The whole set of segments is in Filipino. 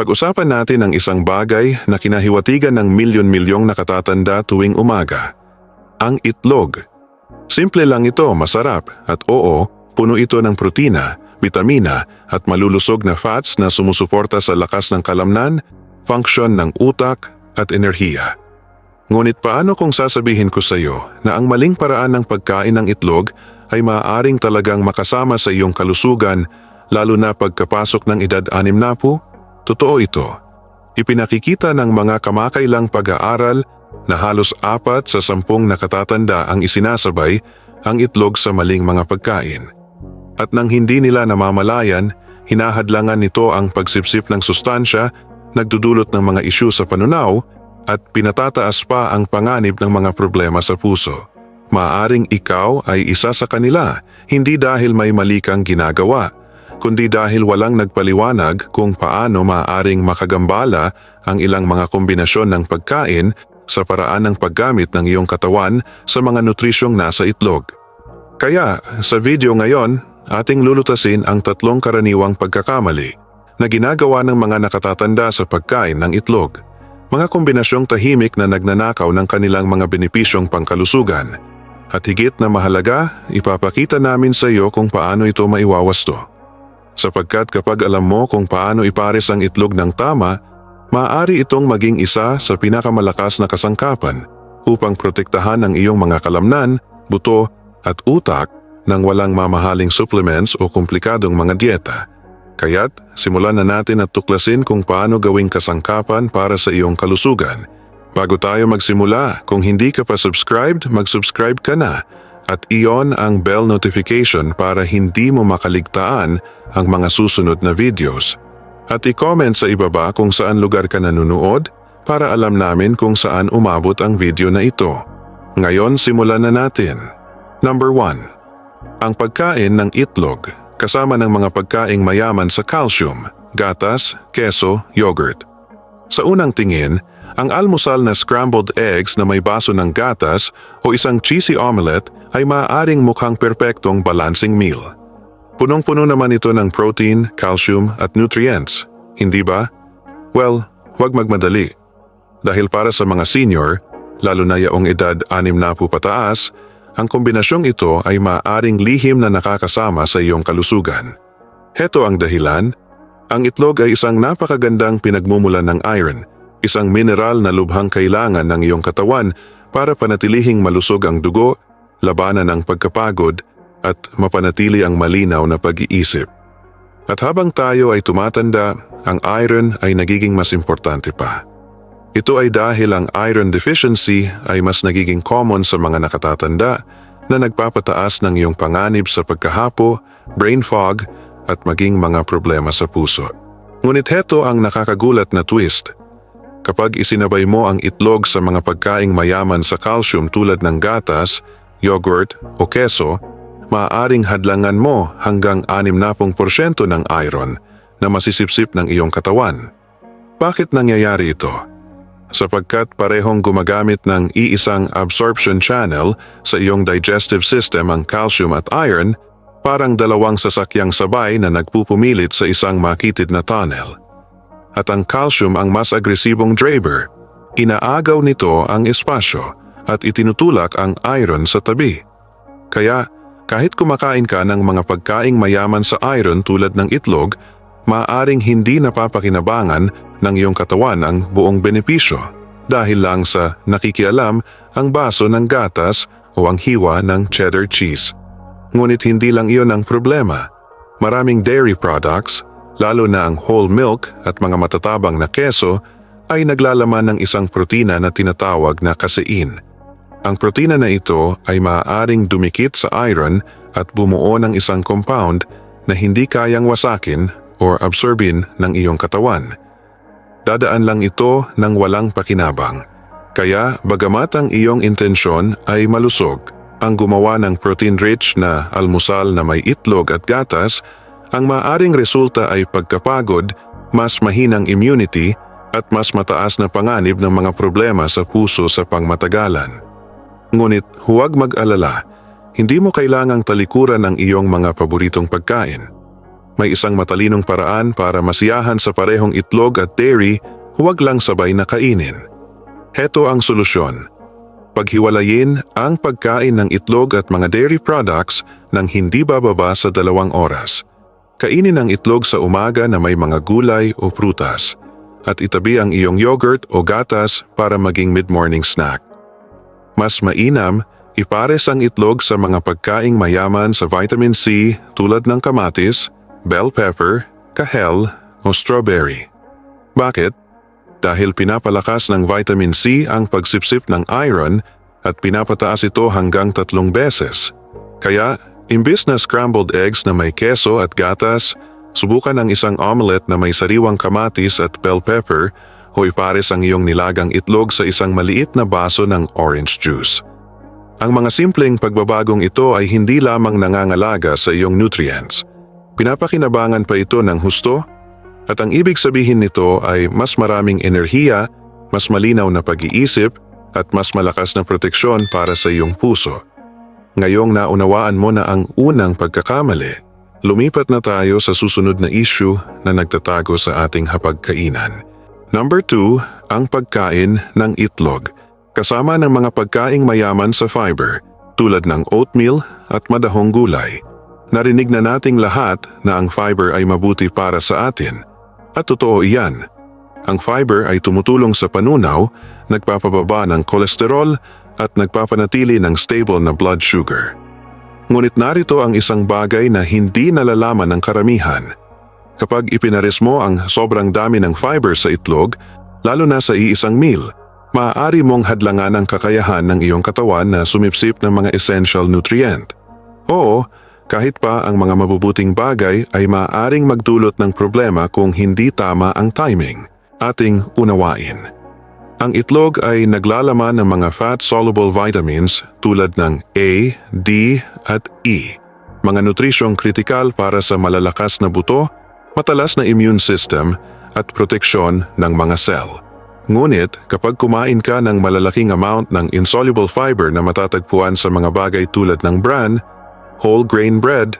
Pag-usapan natin ang isang bagay na kinahiwatigan ng milyon-milyong nakatatanda tuwing umaga. Ang itlog. Simple lang ito, masarap at oo, puno ito ng protina, vitamina at malulusog na fats na sumusuporta sa lakas ng kalamnan, function ng utak at enerhiya. Ngunit paano kung sasabihin ko sa iyo na ang maling paraan ng pagkain ng itlog ay maaaring talagang makasama sa iyong kalusugan lalo na pagkapasok ng edad anim na po? Totoo ito. Ipinakikita ng mga kamakailang pag-aaral na halos apat sa sampung nakatatanda ang isinasabay ang itlog sa maling mga pagkain. At nang hindi nila namamalayan, hinahadlangan nito ang pagsipsip ng sustansya, nagdudulot ng mga isyu sa panunaw at pinatataas pa ang panganib ng mga problema sa puso. Maaring ikaw ay isa sa kanila, hindi dahil may mali kang ginagawa, kundi dahil walang nagpaliwanag kung paano maaring makagambala ang ilang mga kombinasyon ng pagkain sa paraan ng paggamit ng iyong katawan sa mga nutrisyong nasa itlog. Kaya sa video ngayon, ating lulutasin ang tatlong karaniwang pagkakamali na ginagawa ng mga nakatatanda sa pagkain ng itlog. Mga kombinasyong tahimik na nagnanakaw ng kanilang mga benepisyong pangkalusugan. At higit na mahalaga, ipapakita namin sa iyo kung paano ito maiwawasto. Sapagkat kapag alam mo kung paano ipares ang itlog ng tama, maaari itong maging isa sa pinakamalakas na kasangkapan upang protektahan ang iyong mga kalamnan, buto at utak ng walang mamahaling supplements o komplikadong mga dieta. Kaya't simulan na natin at tuklasin kung paano gawing kasangkapan para sa iyong kalusugan. Bago tayo magsimula, kung hindi ka pa subscribed, mag-subscribe ka na at iyon ang bell notification para hindi mo makaligtaan ang mga susunod na videos. At i-comment sa ibaba kung saan lugar ka nanonood para alam namin kung saan umabot ang video na ito. Ngayon simulan na natin. Number 1. Ang pagkain ng itlog kasama ng mga pagkaing mayaman sa calcium, gatas, keso, yogurt. Sa unang tingin, ang almusal na scrambled eggs na may baso ng gatas o isang cheesy omelette ay maaaring mukhang perpektong balancing meal. Punong-puno naman ito ng protein, calcium at nutrients, hindi ba? Well, huwag magmadali. Dahil para sa mga senior, lalo na yaong edad anim na po pataas, ang kombinasyong ito ay maaaring lihim na nakakasama sa iyong kalusugan. Heto ang dahilan, ang itlog ay isang napakagandang pinagmumulan ng iron, isang mineral na lubhang kailangan ng iyong katawan para panatilihing malusog ang dugo, labanan ang pagkapagod, at mapanatili ang malinaw na pag-iisip. At habang tayo ay tumatanda, ang iron ay nagiging mas importante pa. Ito ay dahil ang iron deficiency ay mas nagiging common sa mga nakatatanda na nagpapataas ng iyong panganib sa pagkahapo, brain fog at maging mga problema sa puso. Ngunit heto ang nakakagulat na twist. Kapag isinabay mo ang itlog sa mga pagkaing mayaman sa calcium tulad ng gatas, yogurt o keso, maaaring hadlangan mo hanggang 60% ng iron na masisipsip ng iyong katawan. Bakit nangyayari ito? Sapagkat parehong gumagamit ng iisang absorption channel sa iyong digestive system ang calcium at iron, parang dalawang sasakyang sabay na nagpupumilit sa isang makitid na tunnel. At ang calcium ang mas agresibong driver. Inaagaw nito ang espasyo at itinutulak ang iron sa tabi. Kaya kahit kumakain ka ng mga pagkaing mayaman sa iron tulad ng itlog, maaring hindi napapakinabangan ng iyong katawan ang buong benepisyo dahil lang sa nakikialam ang baso ng gatas o ang hiwa ng cheddar cheese. Ngunit hindi lang iyon ang problema. Maraming dairy products, lalo na ang whole milk at mga matatabang na keso, ay naglalaman ng isang protina na tinatawag na casein. Ang protina na ito ay maaaring dumikit sa iron at bumuo ng isang compound na hindi kayang wasakin or absorbin ng iyong katawan. Dadaan lang ito ng walang pakinabang. Kaya bagamat ang iyong intensyon ay malusog, ang gumawa ng protein-rich na almusal na may itlog at gatas, ang maaring resulta ay pagkapagod, mas mahinang immunity at mas mataas na panganib ng mga problema sa puso sa pangmatagalan. Ngunit huwag mag-alala, hindi mo kailangang talikuran ang iyong mga paboritong pagkain. may isang matalinong paraan para masiyahan sa parehong itlog at dairy, huwag lang sabay na kainin. Heto ang solusyon. Paghiwalayin ang pagkain ng itlog at mga dairy products ng hindi bababa sa dalawang oras. Kainin ang itlog sa umaga na may mga gulay o prutas at itabi ang iyong yogurt o gatas para maging mid-morning snack. Mas mainam, ipares ang itlog sa mga pagkaing mayaman sa vitamin C tulad ng kamatis, bell pepper, kahel o strawberry. Bakit? Dahil pinapalakas ng vitamin C ang pagsipsip ng iron at pinapataas ito hanggang tatlong beses. Kaya, imbis na scrambled eggs na may keso at gatas, subukan ang isang omelette na may sariwang kamatis at bell pepper o ipares ang iyong nilagang itlog sa isang maliit na baso ng orange juice. Ang mga simpleng pagbabagong ito ay hindi lamang nangangalaga sa iyong nutrients. Pinapakinabangan pa ito ng husto at ang ibig sabihin nito ay mas maraming enerhiya, mas malinaw na pag-iisip at mas malakas na proteksyon para sa iyong puso. Ngayong naunawaan mo na ang unang pagkakamali, lumipat na tayo sa susunod na issue na nagtatago sa ating hapagkainan. Number 2, ang pagkain ng itlog. Kasama ng mga pagkaing mayaman sa fiber tulad ng oatmeal at madahong gulay. Narinig na nating lahat na ang fiber ay mabuti para sa atin at totoo iyan. Ang fiber ay tumutulong sa panunaw, nagpapababa ng kolesterol at nagpapanatili ng stable na blood sugar. Ngunit narito ang isang bagay na hindi nalalaman ng karamihan. Kapag ipinaris mo ang sobrang dami ng fiber sa itlog, lalo na sa iisang meal, maaari mong hadlangan ang kakayahan ng iyong katawan na sumipsip ng mga essential nutrient. Oo, kahit pa ang mga mabubuting bagay ay maaaring magdulot ng problema kung hindi tama ang timing. Ating unawain. Ang itlog ay naglalaman ng mga fat-soluble vitamins tulad ng A, D at E. Mga nutrisyong kritikal para sa malalakas na buto, matalas na immune system at proteksyon ng mga cell. Ngunit kapag kumain ka ng malalaking amount ng insoluble fiber na matatagpuan sa mga bagay tulad ng bran, whole grain bread,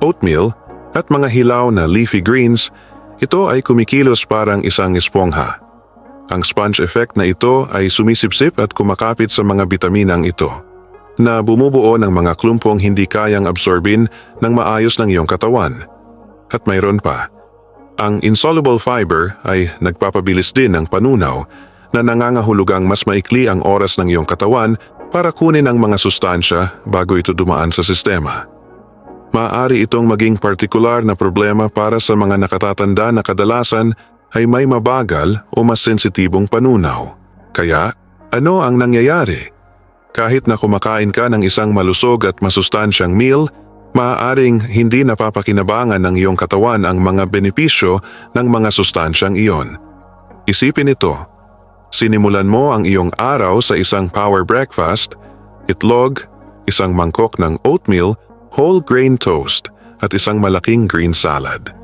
oatmeal, at mga hilaw na leafy greens, ito ay kumikilos parang isang espongha. Ang sponge effect na ito ay sumisipsip at kumakapit sa mga bitaminang ito, na bumubuo ng mga klumpong hindi kayang absorbin ng maayos ng iyong katawan. At mayroon pa, ang insoluble fiber ay nagpapabilis din ng panunaw na nangangahulugang mas maikli ang oras ng iyong katawan para kunin ang mga sustansya bago ito dumaan sa sistema. Maaari itong maging partikular na problema para sa mga nakatatanda na kadalasan ay may mabagal o mas sensitibong panunaw. Kaya, ano ang nangyayari? Kahit na kumakain ka ng isang malusog at masustansyang meal, maaaring hindi napapakinabangan ng iyong katawan ang mga benepisyo ng mga sustansyang iyon. Isipin ito, Sinimulan mo ang iyong araw sa isang power breakfast, itlog, isang mangkok ng oatmeal, whole grain toast, at isang malaking green salad.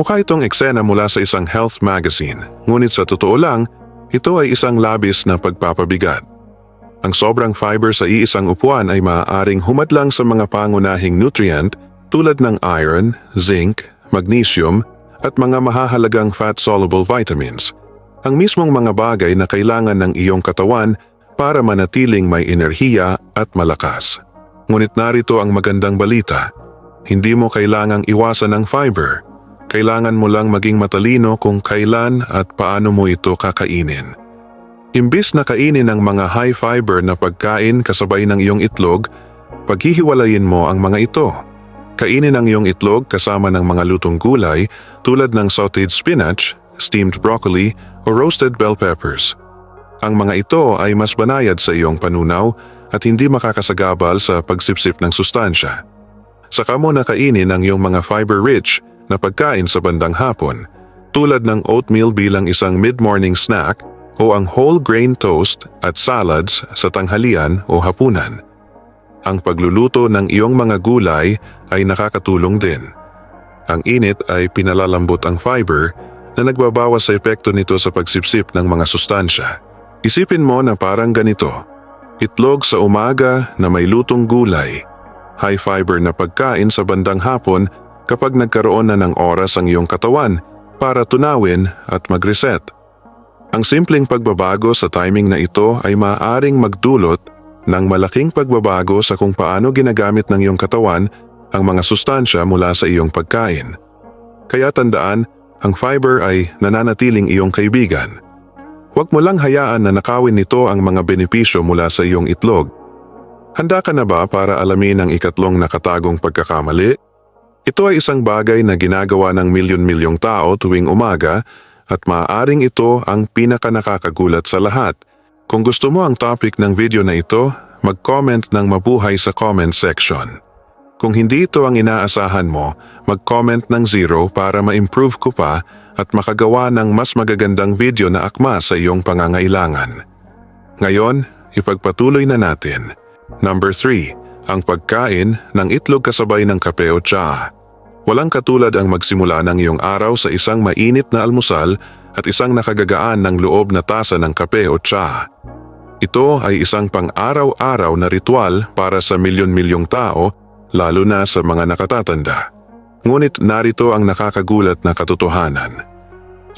Mukha itong eksena mula sa isang health magazine, ngunit sa totoo lang, ito ay isang labis na pagpapabigat. Ang sobrang fiber sa iisang upuan ay maaaring humadlang sa mga pangunahing nutrient tulad ng iron, zinc, magnesium, at mga mahahalagang fat-soluble vitamins – ang mismong mga bagay na kailangan ng iyong katawan para manatiling may enerhiya at malakas. Ngunit narito ang magandang balita. Hindi mo kailangang iwasan ang fiber. Kailangan mo lang maging matalino kung kailan at paano mo ito kakainin. Imbis na kainin ang mga high fiber na pagkain kasabay ng iyong itlog, paghihiwalayin mo ang mga ito. Kainin ang iyong itlog kasama ng mga lutong gulay tulad ng sauteed spinach, steamed broccoli o roasted bell peppers. Ang mga ito ay mas banayad sa iyong panunaw at hindi makakasagabal sa pagsipsip ng sustansya. Saka mo nakainin ang iyong mga fiber-rich na pagkain sa bandang hapon, tulad ng oatmeal bilang isang mid-morning snack o ang whole grain toast at salads sa tanghalian o hapunan. Ang pagluluto ng iyong mga gulay ay nakakatulong din. Ang init ay pinalalambot ang fiber na nagbabawas sa epekto nito sa pagsipsip ng mga sustansya. Isipin mo na parang ganito, itlog sa umaga na may lutong gulay, high fiber na pagkain sa bandang hapon kapag nagkaroon na ng oras ang iyong katawan para tunawin at mag-reset. Ang simpleng pagbabago sa timing na ito ay maaaring magdulot ng malaking pagbabago sa kung paano ginagamit ng iyong katawan ang mga sustansya mula sa iyong pagkain. Kaya tandaan, ang fiber ay nananatiling iyong kaibigan. Huwag mo lang hayaan na nakawin nito ang mga benepisyo mula sa iyong itlog. Handa ka na ba para alamin ang ikatlong nakatagong pagkakamali? Ito ay isang bagay na ginagawa ng milyon-milyong tao tuwing umaga at maaaring ito ang pinaka nakakagulat sa lahat. Kung gusto mo ang topic ng video na ito, mag-comment ng mabuhay sa comment section. Kung hindi ito ang inaasahan mo, mag-comment ng zero para ma-improve ko pa at makagawa ng mas magagandang video na akma sa iyong pangangailangan. Ngayon, ipagpatuloy na natin. Number 3. Ang pagkain ng itlog kasabay ng kape o tsaa. Walang katulad ang magsimula ng iyong araw sa isang mainit na almusal at isang nakagagaan ng loob na tasa ng kape o tsaa. Ito ay isang pang-araw-araw na ritual para sa milyon-milyong tao lalo na sa mga nakatatanda. Ngunit narito ang nakakagulat na katotohanan.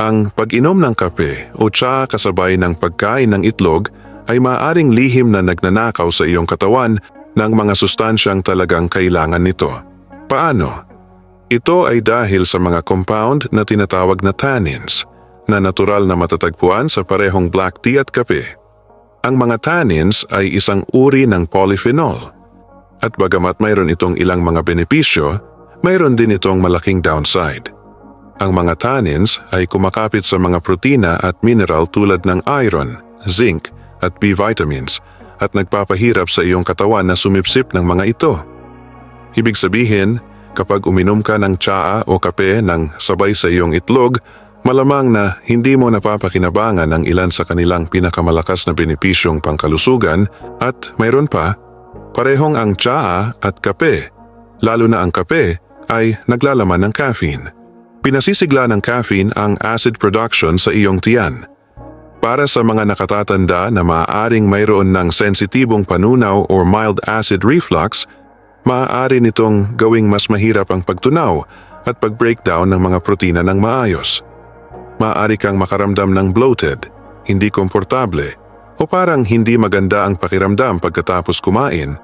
Ang pag-inom ng kape o tsa kasabay ng pagkain ng itlog ay maaring lihim na nagnanakaw sa iyong katawan ng mga sustansyang talagang kailangan nito. Paano? Ito ay dahil sa mga compound na tinatawag na tannins na natural na matatagpuan sa parehong black tea at kape. Ang mga tannins ay isang uri ng polyphenol at bagamat mayroon itong ilang mga benepisyo, mayroon din itong malaking downside. Ang mga tannins ay kumakapit sa mga protina at mineral tulad ng iron, zinc at B vitamins at nagpapahirap sa iyong katawan na sumipsip ng mga ito. Ibig sabihin, kapag uminom ka ng tsaa o kape ng sabay sa iyong itlog, malamang na hindi mo napapakinabangan ang ilan sa kanilang pinakamalakas na benepisyong pangkalusugan at mayroon pa, parehong ang tsaa at kape, lalo na ang kape ay naglalaman ng caffeine. Pinasisigla ng caffeine ang acid production sa iyong tiyan. Para sa mga nakatatanda na maaaring mayroon ng sensitibong panunaw or mild acid reflux, maaari nitong gawing mas mahirap ang pagtunaw at pag-breakdown ng mga protina ng maayos. Maaari kang makaramdam ng bloated, hindi komportable, o parang hindi maganda ang pakiramdam pagkatapos kumain,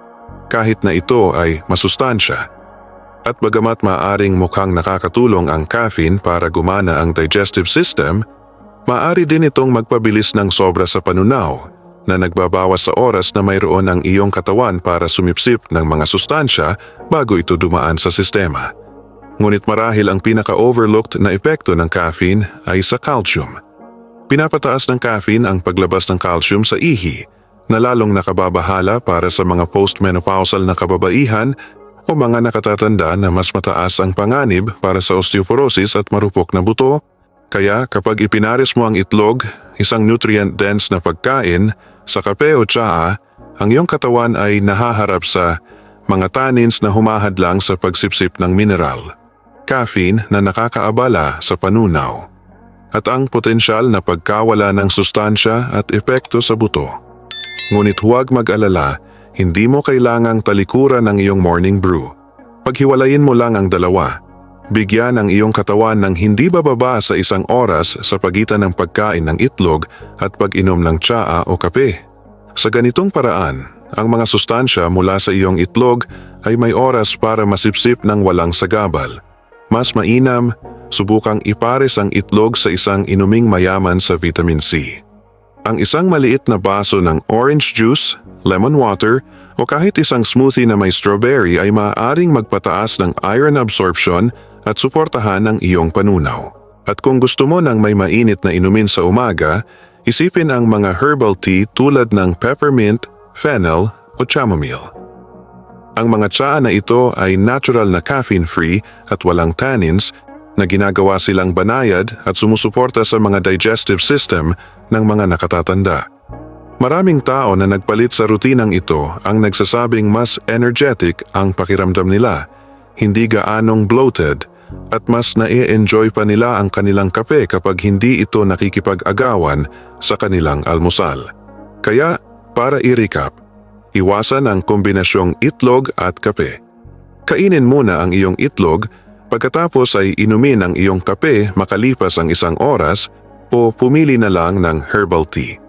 kahit na ito ay masustansya. At bagamat maaring mukhang nakakatulong ang caffeine para gumana ang digestive system, maaari din itong magpabilis ng sobra sa panunaw na nagbabawas sa oras na mayroon ang iyong katawan para sumipsip ng mga sustansya bago ito dumaan sa sistema. Ngunit marahil ang pinaka-overlooked na epekto ng caffeine ay sa calcium. Pinapataas ng caffeine ang paglabas ng calcium sa ihi na lalong nakababahala para sa mga postmenopausal na kababaihan o mga nakatatanda na mas mataas ang panganib para sa osteoporosis at marupok na buto. Kaya kapag ipinaris mo ang itlog, isang nutrient-dense na pagkain, sa kape o tsaa, ang iyong katawan ay nahaharap sa mga tannins na humahadlang sa pagsipsip ng mineral, caffeine na nakakaabala sa panunaw, at ang potensyal na pagkawala ng sustansya at epekto sa buto. Ngunit huwag mag-alala, hindi mo kailangang talikuran ang iyong morning brew. Paghiwalayin mo lang ang dalawa. Bigyan ang iyong katawan ng hindi bababa sa isang oras sa pagitan ng pagkain ng itlog at pag-inom ng tsaa o kape. Sa ganitong paraan, ang mga sustansya mula sa iyong itlog ay may oras para masipsip ng walang sagabal. Mas mainam, subukang ipares ang itlog sa isang inuming mayaman sa vitamin C. Ang isang maliit na baso ng orange juice, lemon water, o kahit isang smoothie na may strawberry ay maaaring magpataas ng iron absorption at suportahan ang iyong panunaw. At kung gusto mo ng may mainit na inumin sa umaga, isipin ang mga herbal tea tulad ng peppermint, fennel o chamomile. Ang mga tsaa na ito ay natural na caffeine-free at walang tannins na ginagawa silang banayad at sumusuporta sa mga digestive system ng mga nakatatanda. Maraming tao na nagpalit sa rutinang ito ang nagsasabing mas energetic ang pakiramdam nila, hindi gaanong bloated at mas na-enjoy pa nila ang kanilang kape kapag hindi ito nakikipag-agawan sa kanilang almusal. Kaya, para i-recap, iwasan ang kombinasyong itlog at kape. Kainin muna ang iyong itlog Pagkatapos ay inumin ang iyong kape makalipas ang isang oras o pumili na lang ng herbal tea.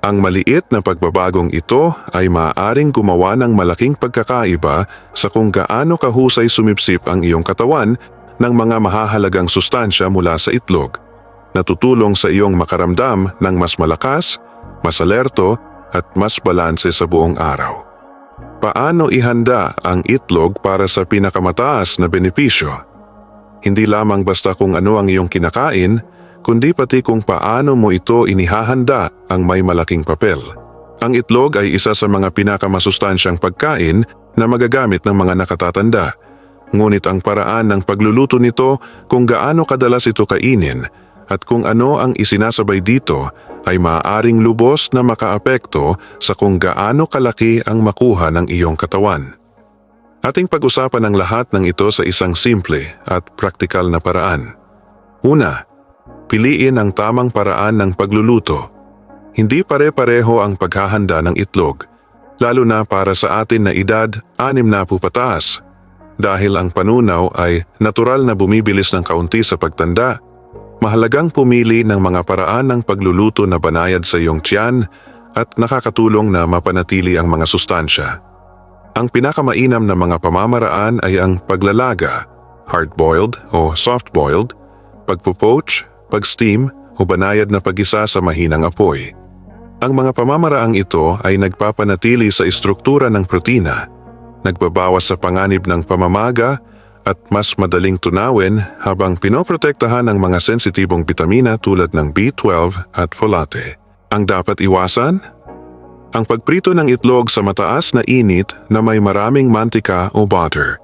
Ang maliit na pagbabagong ito ay maaaring gumawa ng malaking pagkakaiba sa kung gaano kahusay sumipsip ang iyong katawan ng mga mahahalagang sustansya mula sa itlog na tutulong sa iyong makaramdam ng mas malakas, mas alerto at mas balanse sa buong araw. Paano ihanda ang itlog para sa pinakamataas na benepisyo? Hindi lamang basta kung ano ang iyong kinakain, kundi pati kung paano mo ito inihahanda ang may malaking papel. Ang itlog ay isa sa mga pinakamasustansyang pagkain na magagamit ng mga nakatatanda. Ngunit ang paraan ng pagluluto nito kung gaano kadalas ito kainin at kung ano ang isinasabay dito ay maaaring lubos na makaapekto sa kung gaano kalaki ang makuha ng iyong katawan. Ating pag-usapan ang lahat ng ito sa isang simple at praktikal na paraan. Una, piliin ang tamang paraan ng pagluluto. Hindi pare-pareho ang paghahanda ng itlog, lalo na para sa atin na edad anim na po pataas. Dahil ang panunaw ay natural na bumibilis ng kaunti sa pagtanda, mahalagang pumili ng mga paraan ng pagluluto na banayad sa iyong tiyan at nakakatulong na mapanatili ang mga sustansya. Ang pinakamainam na mga pamamaraan ay ang paglalaga, hard-boiled o soft-boiled, pagpo-poach, pag-steam o banayad na pag-isa sa mahinang apoy. Ang mga pamamaraang ito ay nagpapanatili sa istruktura ng protina, nagbabawas sa panganib ng pamamaga at mas madaling tunawin habang pinoprotektahan ang mga sensitibong bitamina tulad ng B12 at folate. Ang dapat iwasan? Ang pagprito ng itlog sa mataas na init na may maraming mantika o butter.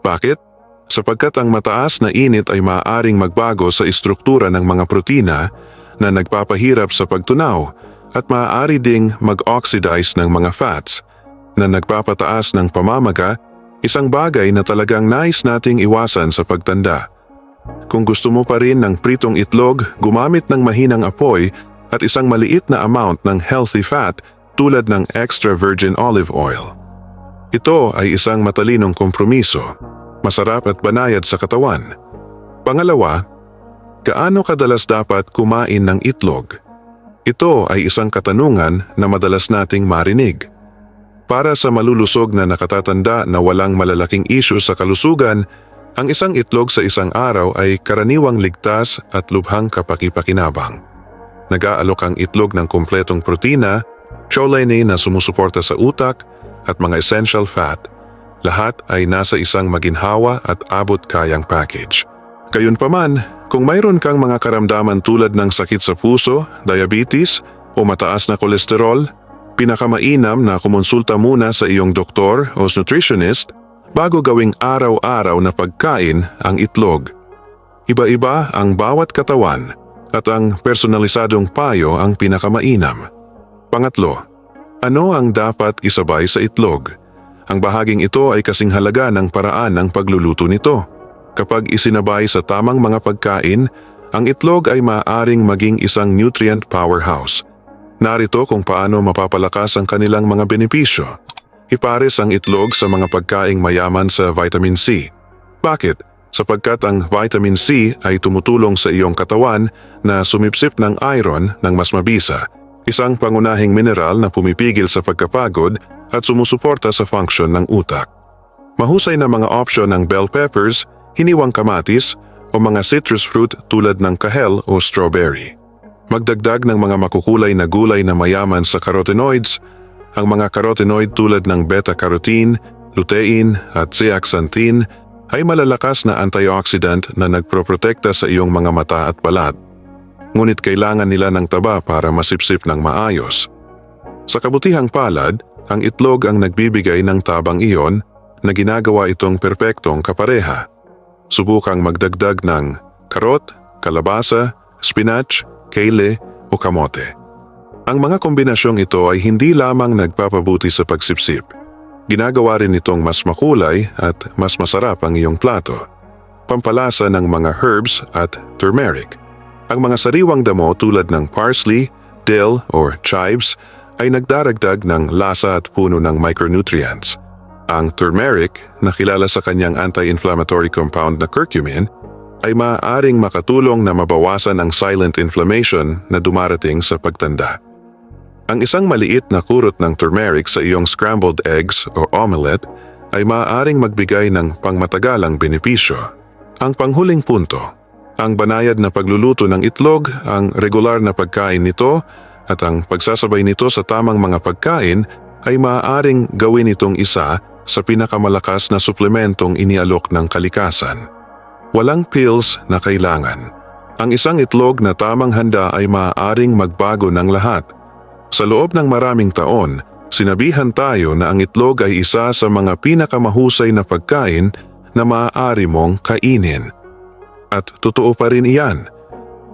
Bakit? Sapagkat ang mataas na init ay maaaring magbago sa istruktura ng mga protina na nagpapahirap sa pagtunaw at maaari ding mag-oxidize ng mga fats na nagpapataas ng pamamaga, isang bagay na talagang nais nating iwasan sa pagtanda. Kung gusto mo pa rin ng pritong itlog, gumamit ng mahinang apoy at isang maliit na amount ng healthy fat tulad ng extra virgin olive oil. Ito ay isang matalinong kompromiso, masarap at banayad sa katawan. Pangalawa, gaano kadalas dapat kumain ng itlog? Ito ay isang katanungan na madalas nating marinig. Para sa malulusog na nakatatanda na walang malalaking issue sa kalusugan, ang isang itlog sa isang araw ay karaniwang ligtas at lubhang kapaki-pakinabang. Nag-aalok ang itlog ng kumpletong protina, choline na sumusuporta sa utak at mga essential fat. Lahat ay nasa isang maginhawa at abot-kayang package. Gayunpaman, kung mayroon kang mga karamdaman tulad ng sakit sa puso, diabetes o mataas na kolesterol, pinakamainam na kumonsulta muna sa iyong doktor o nutritionist bago gawing araw-araw na pagkain ang itlog. Iba-iba ang bawat katawan at ang personalisadong payo ang pinakamainam. Pangatlo, ano ang dapat isabay sa itlog? Ang bahaging ito ay kasing halaga ng paraan ng pagluluto nito. Kapag isinabay sa tamang mga pagkain, ang itlog ay maaaring maging isang nutrient powerhouse. Narito kung paano mapapalakas ang kanilang mga benepisyo. Ipares ang itlog sa mga pagkaing mayaman sa vitamin C. Bakit? Sapagkat ang vitamin C ay tumutulong sa iyong katawan na sumipsip ng iron ng mas mabisa, isang pangunahing mineral na pumipigil sa pagkapagod at sumusuporta sa function ng utak. Mahusay na mga opsyon ng bell peppers, hiniwang kamatis o mga citrus fruit tulad ng kahel o strawberry. Magdagdag ng mga makukulay na gulay na mayaman sa carotenoids, ang mga carotenoid tulad ng beta-carotene, lutein at zeaxanthin ay malalakas na antioxidant na nagproprotekta sa iyong mga mata at balat. Ngunit kailangan nila ng taba para masipsip ng maayos. Sa kabutihang palad, ang itlog ang nagbibigay ng tabang iyon na ginagawa itong perpektong kapareha. Subukang magdagdag ng karot, kalabasa, spinach, kale o kamote. Ang mga kombinasyong ito ay hindi lamang nagpapabuti sa pagsipsip. Ginagawa rin itong mas makulay at mas masarap ang iyong plato. Pampalasa ng mga herbs at turmeric. Ang mga sariwang damo tulad ng parsley, dill or chives ay nagdaragdag ng lasa at puno ng micronutrients. Ang turmeric, na kilala sa kanyang anti-inflammatory compound na curcumin, ay maaaring makatulong na mabawasan ang silent inflammation na dumarating sa pagtanda. Ang isang maliit na kurot ng turmeric sa iyong scrambled eggs o omelette ay maaaring magbigay ng pangmatagalang benepisyo. Ang panghuling punto, ang banayad na pagluluto ng itlog, ang regular na pagkain nito, at ang pagsasabay nito sa tamang mga pagkain ay maaaring gawin itong isa sa pinakamalakas na suplementong inialok ng kalikasan. Walang pills na kailangan. Ang isang itlog na tamang handa ay maaaring magbago ng lahat. Sa loob ng maraming taon, sinabihan tayo na ang itlog ay isa sa mga pinakamahusay na pagkain na maaari mong kainin. At totoo pa rin iyan.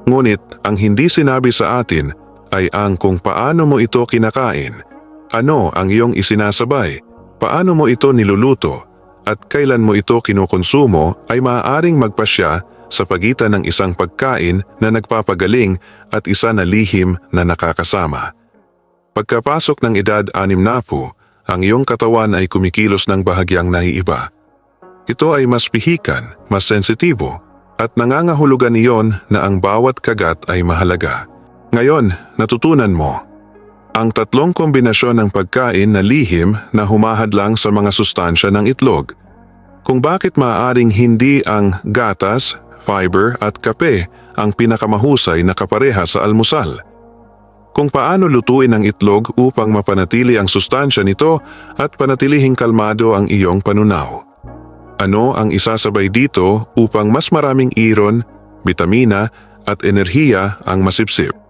Ngunit ang hindi sinabi sa atin ay ang kung paano mo ito kinakain, ano ang iyong isinasabay, paano mo ito niluluto, at kailan mo ito kinukonsumo ay maaaring magpasya sa pagitan ng isang pagkain na nagpapagaling at isa na lihim na nakakasama. Pagkapasok ng edad anim na po, ang iyong katawan ay kumikilos ng bahagyang naiiba. Ito ay mas pihikan, mas sensitibo, at nangangahulugan iyon na ang bawat kagat ay mahalaga. Ngayon, natutunan mo. Ang tatlong kombinasyon ng pagkain na lihim na humahadlang sa mga sustansya ng itlog. Kung bakit maaaring hindi ang gatas, fiber at kape ang pinakamahusay na kapareha sa almusal. Kung paano lutuin ang itlog upang mapanatili ang sustansya nito at panatilihing kalmado ang iyong panunaw. Ano ang isasabay dito upang mas maraming iron, bitamina at enerhiya ang masipsip.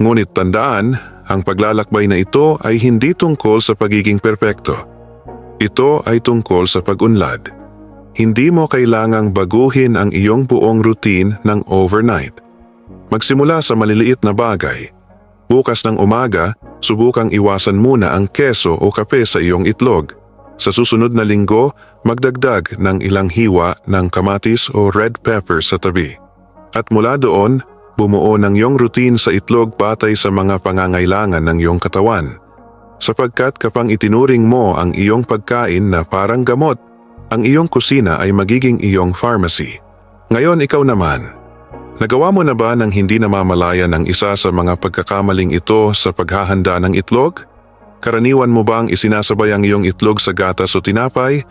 Ngunit tandaan, ang paglalakbay na ito ay hindi tungkol sa pagiging perpekto. Ito ay tungkol sa pag-unlad. Hindi mo kailangang baguhin ang iyong buong routine ng overnight. Magsimula sa maliliit na bagay. Bukas ng umaga, subukang iwasan muna ang keso o kape sa iyong itlog. Sa susunod na linggo, magdagdag ng ilang hiwa ng kamatis o red pepper sa tabi. At mula doon, bumuo ng iyong routine sa itlog batay sa mga pangangailangan ng iyong katawan. Sapagkat kapang itinuring mo ang iyong pagkain na parang gamot, ang iyong kusina ay magiging iyong pharmacy. Ngayon ikaw naman, nagawa mo na ba ng hindi namamalaya ng isa sa mga pagkakamaling ito sa paghahanda ng itlog? Karaniwan mo bang isinasabay ang iyong itlog sa gatas o tinapay?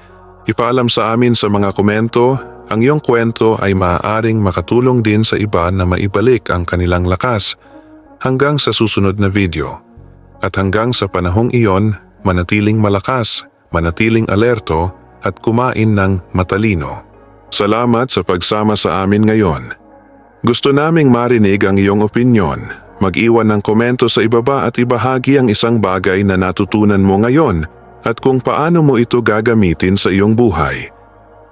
Ipaalam sa amin sa mga komento ang iyong kwento ay maaaring makatulong din sa iba na maibalik ang kanilang lakas hanggang sa susunod na video. At hanggang sa panahong iyon, manatiling malakas, manatiling alerto at kumain ng matalino. Salamat sa pagsama sa amin ngayon. Gusto naming marinig ang iyong opinyon. Mag-iwan ng komento sa ibaba at ibahagi ang isang bagay na natutunan mo ngayon at kung paano mo ito gagamitin sa iyong buhay.